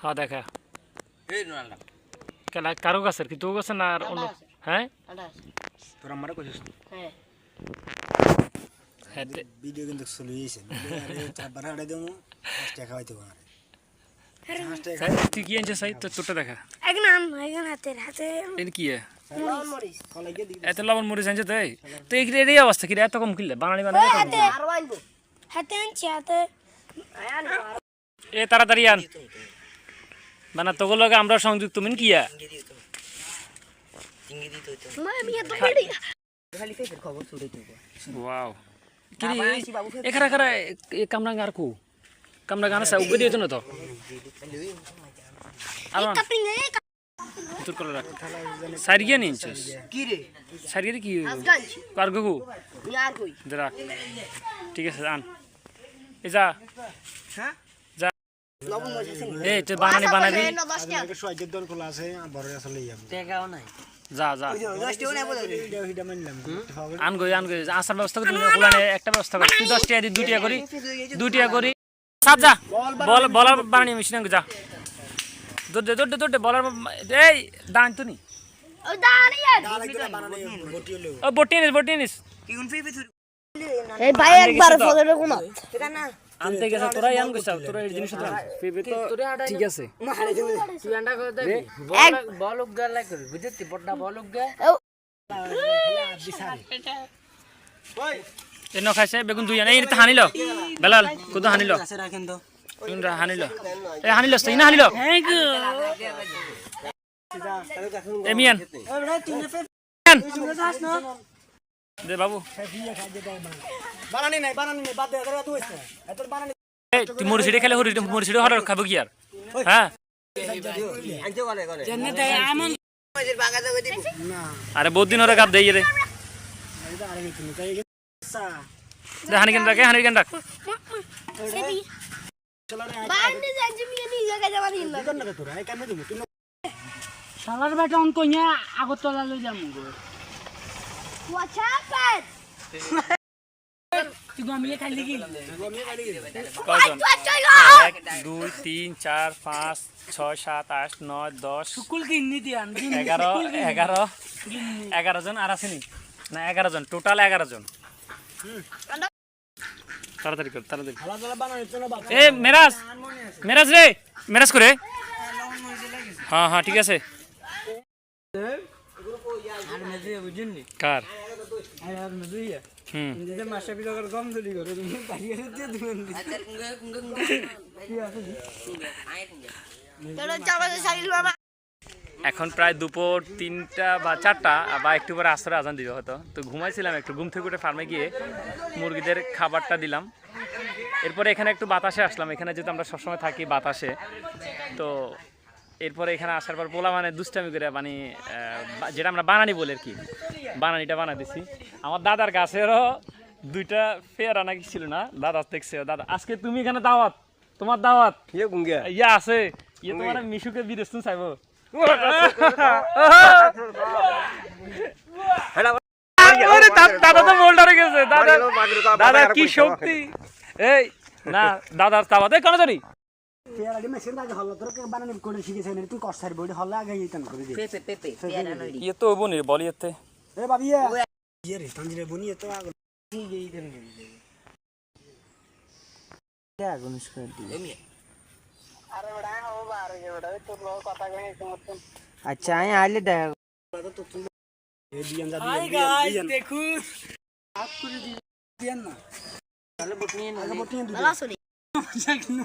হ্যাঁ দেখা। কেলা কারও গাছের কি তোর গাছে না আর অন্য? হ্যাঁ? আঠাশ তোর আমারে কইছিস? হ্যাঁ। হ্যাঁ ভিডিও কিন্তু চলে চারবার হাঁটে দেবো। পাঁচ টাকা খাওয়াইতে পারে পাঁচ টাকা সাই, তুই কি আনছিস সাই তোর তোরটা দেখা। এক নাম হাতের হাতে এটা কি এত লবণ মরিচ আনছে তাই তো এই এই অবস্থা কি রে? এত কম কিনলে? বানানি বানানি কম কিনলে? আরও আনব। হাতে আনছি হাতে। এ তাড়াতাড়ি আন। মানে তোগুলো আমরা সংযুক্ত মিন কিয়া? ওয়াও। কি বাবা রে আইছি বাবু এ খারা খারা এ কামরাঙ্গা আর কো? কামরাঙ্গা না সা উগে দিও না তো? আর কাপিং এ তোর করে রাখ। সারিয়া কি রে সারিয়া কি কার গগু আর কই? ঠিক আছে আন। এ যা। হ্যাঁ? যা লবণ মরিচ আছে নি? এ তো বানানি বানাবি। টাকাও নাই। যা যা। দশ টাকা নাই বলে এটা হিটা মানলাম। আন গই আন গই। আসার ব্যবস্থা করি একটা ব্যবস্থা করি। তুই দশ দি দুই করি দুই করি। সাত যা। বল বলার বানানি মেশিন যা। দৌড়ে দৌড়ে দৌড়ে বলার এই দান তো নি। ওই দাঁড়িয়ে বটি হলেও। ও বটি নিস বটি নিস। এই ভাই একবার ফলের কোন না। আনতে গেছে তোরাই আন গেছ তোরা এই জিনিস তো পেবে তো ঠিক আছে। মারে দেবে। এ ন খাইছে বেগুন দুই আনে। তো হানিল। বেলাল কত হানিল। আছে রাখেন তো কোন হানিল। এ হানিল তুই না হানিল এ মিয়ান মিয়ান। দে বাবু। বানানি নাই বানানি নাই বাদ দে এত এত এত বানানি এই তুই মুড়ি খেলে হরি হরার খাব কি আর? হ্যাঁ? আরে বহুত দিন হরে গাব দেই রে। হানি কেন রাখে হানি কেন রাখ। শালার বেটা অঙ্ক আগরতলা লই যাম গো। এক, দুই, তিন, চার, পাঁচ, ছয়, সাত, আট, নয়, দশ। এগারো এগারো। এগারো জন আর আসেনি না? এগারো জন টোটাল এগারো জন তাড়াতাড়ি কর, তাড়াতাড়ি। এ, মেরাজ! মেরাজ রে! মেরাজ করে। হ্যাঁ হ্যাঁ ঠিক আছে। কার? এখন প্রায় দুপুর তিনটা বা চারটা বা একটু পরে আসরে আজান দিবে হয়তো। তো ঘুমাইছিলাম একটু, ঘুম থেকে উঠে ফার্মে গিয়ে মুরগিদের খাবারটা দিলাম। এরপরে এখানে একটু বাতাসে আসলাম। এখানে যেহেতু আমরা সবসময় থাকি বাতাসে, তো এরপরে এখানে আসার পর পোলা মানে দুষ্টামি করে মানে যেটা আমরা বানানি বলি আর কি। বানানিটা বানা দিছি। আমার দাদার গাছেরও দুইটা পেয়ারা নাকি ছিল না? দাদা দেখছে দাদা আজকে তুমি এখানে দাওয়াত তোমার দাওয়াত? ইয়ে আছে। ইয়ে তোমার মিশুকে বিদেশ চাইব। দাদা তো বোল্ডারে গেছে। দাদা দাদা কি শক্তি? এই না দাদার তাওয়াত এই কেন জানি। পেয়ারা দি মেশিন আগে হল তোর বানানি করে শিখেছে না তুই কষ্টার বডি হল আগে ইতান করে দে। পেপে পেপে পেয়ারা ইয়ে তো বনি বলি এতে। এ বাবি ইয়ে রে তানজিরে বনি এত আগে আচ্ছা আমি আইলে দেখা। এ বিয়ান যা বিয়ান বিয়ান দেখু। হাত করে দি দিয়ান না। তাহলে বুট নিয়ে আগে বটি দু বাবা শুনি দে। এই মেশিন না বলা না দেখি হ্যাঁ স্যার হ্যাঁ নি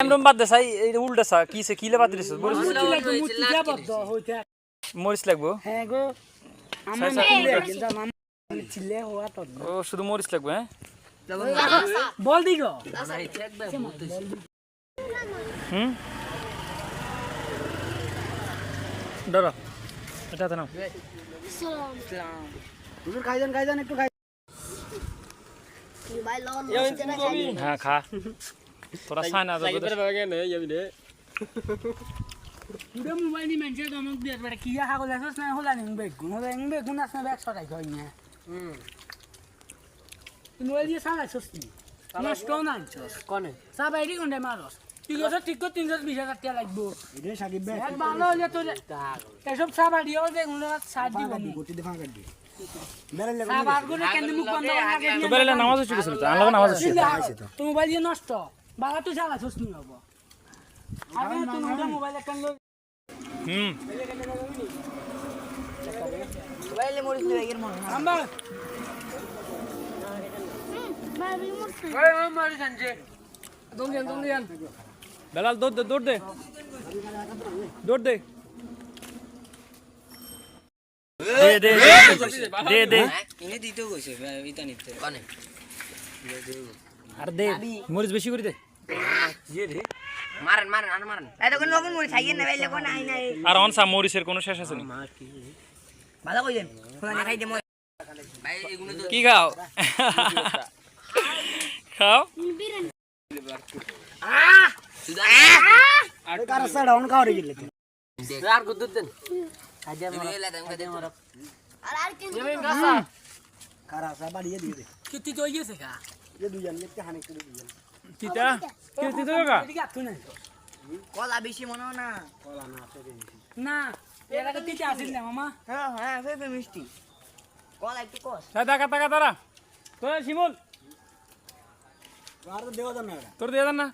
দেবো বাদ দে সাই এই উল্টা সা কি সে কিলে বাদ দিছিস মরিচ মুতি যাবদ্ধ হইতে মরিচ লাগবো? হ্যাঁ গো। আমার চিল্লে কিন্তু আমার চিল্লে হওয়া তো ও শুধু মরিচ লাগবে হ্যাঁ? বল দি গো। হুম? দাঁড়া এটা হাতে নাও। হুজুর খাইজান খাইজান একটু খাই। ভাই লন হ্যাঁ খা। তোরা সাই না যাবে পুরো মোবাইল নি মানুষের দমক দিয়ে বেটা কি আশা করলে আছিস না হলা নি বেগুন হলা নি বেগুন আছে না একশো টাকা হয় না মোবাইল দিয়ে চালাইছস নি নষ্ট না আনছস কনে চা বাইরে কোনটা মারস আছে ঠিক করে তিনশো বিশ হাজার টাকা লাগবো ভালো হলে তোর এসব চা বাড়িও বেগুন সার দিব নি গতি দিয়ে ফাঁকা দিয়ে বেরেলে চা বার করে কেন মুখ বন্ধ করে তো নামাজ হচ্ছে না নামাজ হচ্ছে তো মোবাইল দিয়ে নষ্ট বাবা। তুই হব আগে তুই মোবাইল একটা হুম। মোবাইলে মরিস নি এর মন দঙ্গিয়ান বেলাল দৌড় দে দৌড় দে। দৌড় দে। দে দে দে দে ইনে দিতেও কইছে ইতা নিতে। কনে আর দে মরিচ বেশি করে দে। মারেন মারেন আর মারেন। এই দেখুন নতুন মরিস না বাইলে কোন নাই নাই। আর অন মরিচের কোনো শেষ আছে নি? ভালো কইলেন। খোলা না খাই দে মই ভাই এগুলো তো কি খাও? খাও? কার সাড়া অন খাওয়ারে গেলে আর কত দেন। কাজে মারা এলা দেন কাজে মারা আর আর কি কার আসা দিয়ে দে। কিতি তো ইয়েছে কা যে দুজন একটু হানি করে দুজন তিতা? কি তিতা কাকা? এদিকে আতুন না। কলা বেশি মনে না? না এর আগে তিতে আসিল না মামা? হ্যাঁ হ্যাঁ ফেফে মিষ্টি। কলা একটু কস টাকা টাকা তারা তোরা শিমুল আর তো দেওয়া যাবে না তোর দিয়ে দেন না?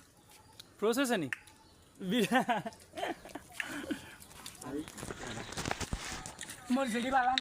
প্রসেস নি। মোর সেটি বালা